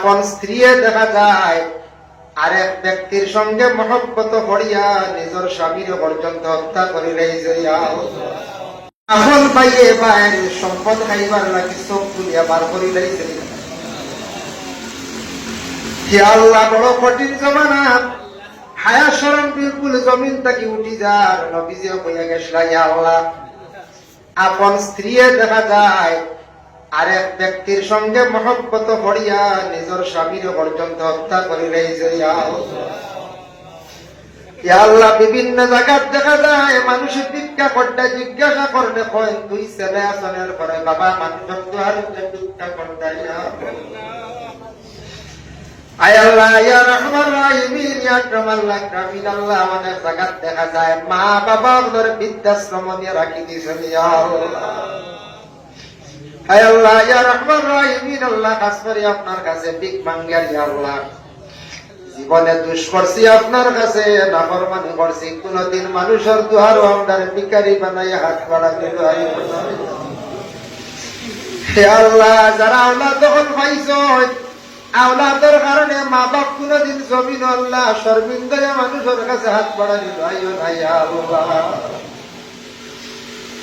আপন স্ত্রী দেখা যায়, আরেক ব্যক্তির সঙ্গে মহব্বত করিয়া নিজের স্বামীর পর্যন্ত হত্যা করিলে আপন পাইয়ে পায়ের সম্পদ খাইবার লাগি চোখ তুলিয়া বার ইয়া আল্লাহ আপন স্ত্রী দেখা যায় আরেক ব্যক্তির সঙ্গে মহব্বত করিয়া নিজের স্বামীর পর্যন্ত হত্যা করিলে যে। বিভিন্ন জায়গাত দেখা যায় মানুষের ভিক্ষা করতে জিজ্ঞাসা করতে কয় তুই ছেলে আসনের পরে বাবা আর ভিক্ষা করতে দেখা যায় মা বাবা ওদের বৃদ্ধাশ্রম দিয়ে রাখি আল্লাহ হায় আল্লাহ, ইয়া রহমান রাহিমিন, আল্লাহ কাজ করি আপনার কাছে ইয়া আল্লাহ। জীবনে দুষ করছি আপনার কাছে করছি। কোনদিন মানুষের ভিকারি বানাই হাত বাড়াতে হে আল্লাহ, যারা আল্লাহ তখন পাইছ, আওলাদের কারণে মা বাপ কোনদিন জমিন আল্লাহ শর্মিন্দা মানুষের কাছে হাত বাড়ানি নাই আল্লাহ।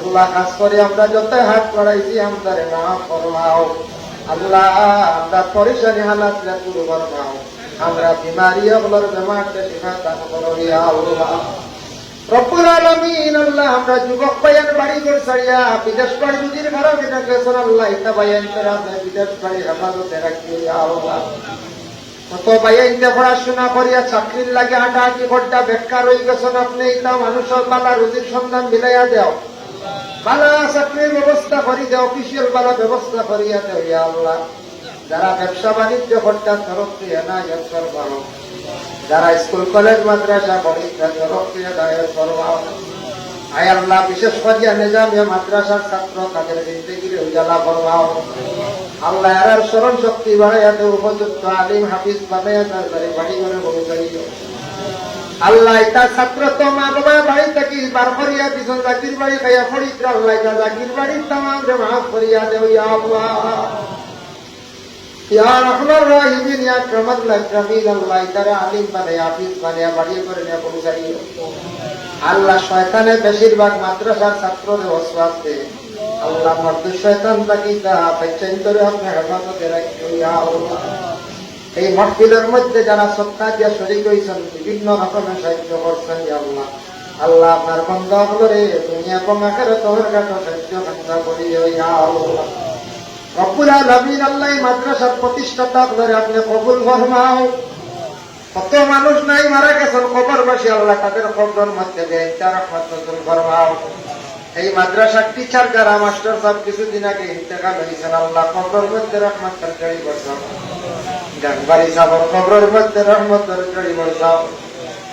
আল্লাহ খাস করে আমরা যত হাত বাড়াইছি, আমাদের না ফরমাও। আল্লাহ, আমরা পরেশানি হালাত আমরা বিমারি আল্লাহ। চাকরির লাগে বেকার হয়ে গেছেন, আপনি মানুষের বালা রুজির সন্ধান মিলাইয়া দেও। বালা চাকরির ব্যবস্থা করি দেও অফিসিয়াল বালা ব্যবস্থা করিয়া ইয়া আল্লাহ? যারা ব্যবসা বাণিজ্য করতে তরফ দিয়ে না ইয়র করো যারা স্কুল, কলেজ, মাদ্রাসা পড়ি তরফ দিয়ে দায়ের করবাও আয় আল্লাহ, বিশেষ করিয়া নিজামিয়া মাদ্রাসার ছাত্র তাদের জিন্দগির উজালা করবাও আল্লাহ এরার স্মরণ শক্তি বাড়াইয়াতে উপযুক্ত আলিম হাফিজ বানাইয়া তার বাড়ি করে বলে আল্লাহ এটা ছাত্র তো মা বাবা বার করিয়া পিছন জাকির বাড়ি, খাইয়া পড়ি আল্লাহ জাকির বাড়ির তামাম রে মাফ করিয়া দেও ইয়া আল্লাহ। শয়তানের বেশিরভাগ মাদ্রাসার ছাত্রদের আল্লাহ এই মহফিলের মধ্যে যারা সত্তা দিয়া শরীর হয়েছেন বিভিন্ন রকমের সাহায্য করছেন আল্লাহ। আল্লাহ আপনার বন্ধ হলরে দুনিয়া এবং আখের তোর কাছে করিও ইয়া আল্লাহ রব্বুল আলামিন আল্লাহ মাদ্রাসার প্রতিষ্ঠাতা ধরে আপনি কবুল ফরমাও। কত মানুষ নাই মারা গেছেন কবরবাসী, আল্লাহ তাদের কবরের মধ্যে ফরমাও। এই মাদ্রাসার টিচার যারা, মাস্টার সব কিছুদিন আগে ইন্তেকাল হয়েছেন, আল্লাহ কবরের মধ্যে রহমত তরকারি বসাও গানবাড়ি সাবর কবরের মধ্যে রহমত তরকারি বসাও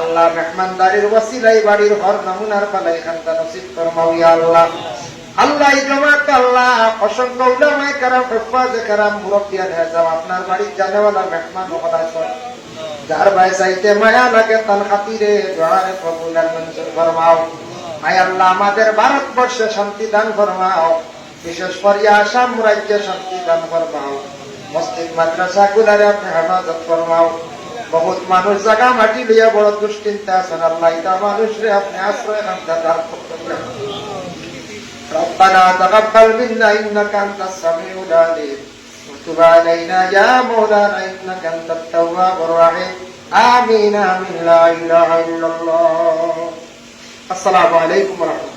আল্লাহ মেহমানদারির ওসিলাই বাড়ির হর নমুনার পালাই খান্তা নসিব ইয়া আল্লাহ। আল্লাহ জমাত আল্লাহ, অসংখ্য উলামায়ে কারাম হুফাজে কারাম মুরব্বিয়ান হেজাম আপনার বাড়ির জানেওয়ালা মেহমান আছেন যার ভাই চাইতে মায়া লাগে তার খাতিরে দোয়ারে কবুল আর মঞ্জুর ফরমাও। আয় আল্লাহ, আমাদের ভারতবর্ষে শান্তি দান ফরমাও। বিশেষ করে আসাম রাজ্যে শান্তি দান ফরমাও। মসজিদ, মাদ্রাসা গুলারে আপনি হেফাজত ফরমাও। বহুত মানুষ জায়গা মাটি লইয়া বড় দুশ্চিন্তা আছেন আল্লাহ এটা মানুষরে আপনি আশ্রয় খান্তা দান করতে ربنا تقبل منا انك انت السميع العليم وتب علينا يا مولانا انك انت التواب الرحيم امين امين لا اله الا الله السلام عليكم ورحمه الله